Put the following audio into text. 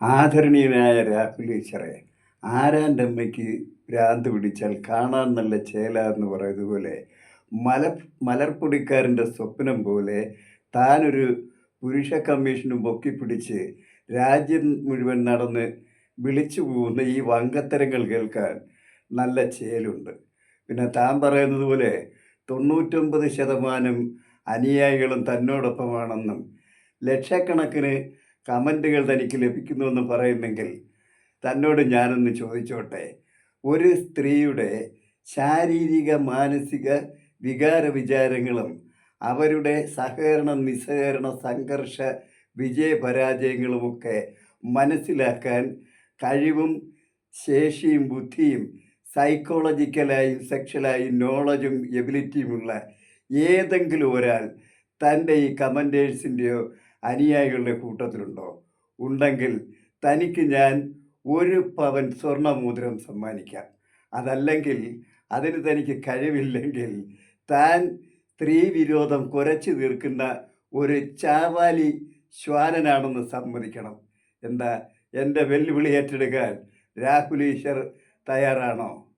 ആദരണീയനായ രാഹുൽ ഈശ്വറെ ആരാന്റെ അമ്മയ്ക്ക് ഭ്രാന്ത് പിടിച്ചാൽ കാണാൻ നല്ല ചേല എന്ന് പറയുന്നത് പോലെ മല മലർപ്പൊടിക്കാരന്റെ സ്വപ്നം പോലെ താനൊരു പുരുഷ കമ്മീഷനും പൊക്കിപ്പിടിച്ച് രാജ്യം മുഴുവൻ നടന്ന് വിളിച്ചു പോകുന്ന ഈ വങ്കത്തരങ്ങൾ കേൾക്കാൻ നല്ല ചേലുണ്ട്. പിന്നെ താൻ പറയുന്നത് പോലെ തൊണ്ണൂറ്റൊമ്പത് ശതമാനം അനുയായികളും തന്നോടൊപ്പമാണെന്നും ലക്ഷക്കണക്കിന് കമന്റുകൾ തനിക്ക് ലഭിക്കുന്നുവെന്ന് പറയുന്നെങ്കിൽ തന്നോട് ഞാനൊന്ന് ചോദിച്ചോട്ടെ. ഒരു സ്ത്രീയുടെ ശാരീരിക മാനസിക വികാര വിചാരങ്ങളും അവരുടെ സഹകരണ നിസ്സഹകരണ സംഘർഷ വിജയപരാജയങ്ങളുമൊക്കെ മനസ്സിലാക്കാൻ കഴിവും ശേഷിയും ബുദ്ധിയും സൈക്കോളജിക്കലായും സെക്ഷലായും നോളജും എബിലിറ്റിയുമുള്ള ഏതെങ്കിലും ഒരാൾ തന്റെ ഈ കമന്റേഴ്സിന്റെയോ അനുയായികളുടെ കൂട്ടത്തിലുണ്ടോ? ഉണ്ടെങ്കിൽ തനിക്ക് ഞാൻ ഒരു പവൻ സ്വർണമോതിരം സമ്മാനിക്കാം. അതല്ലെങ്കിൽ അതിന് തനിക്ക് കഴിവില്ലെങ്കിൽ താൻ സ്ത്രീ വിരോധം കുരച്ചു തീർക്കുന്ന ഒരു ചാവാലി ശ്വാനനാണെന്ന് സമ്മതിക്കണം. എന്താ? എന്റെ വെല്ലുവിളി ഏറ്റെടുക്കാൻ രാഹുൽ ഈശ്വർ തയ്യാറാണോ?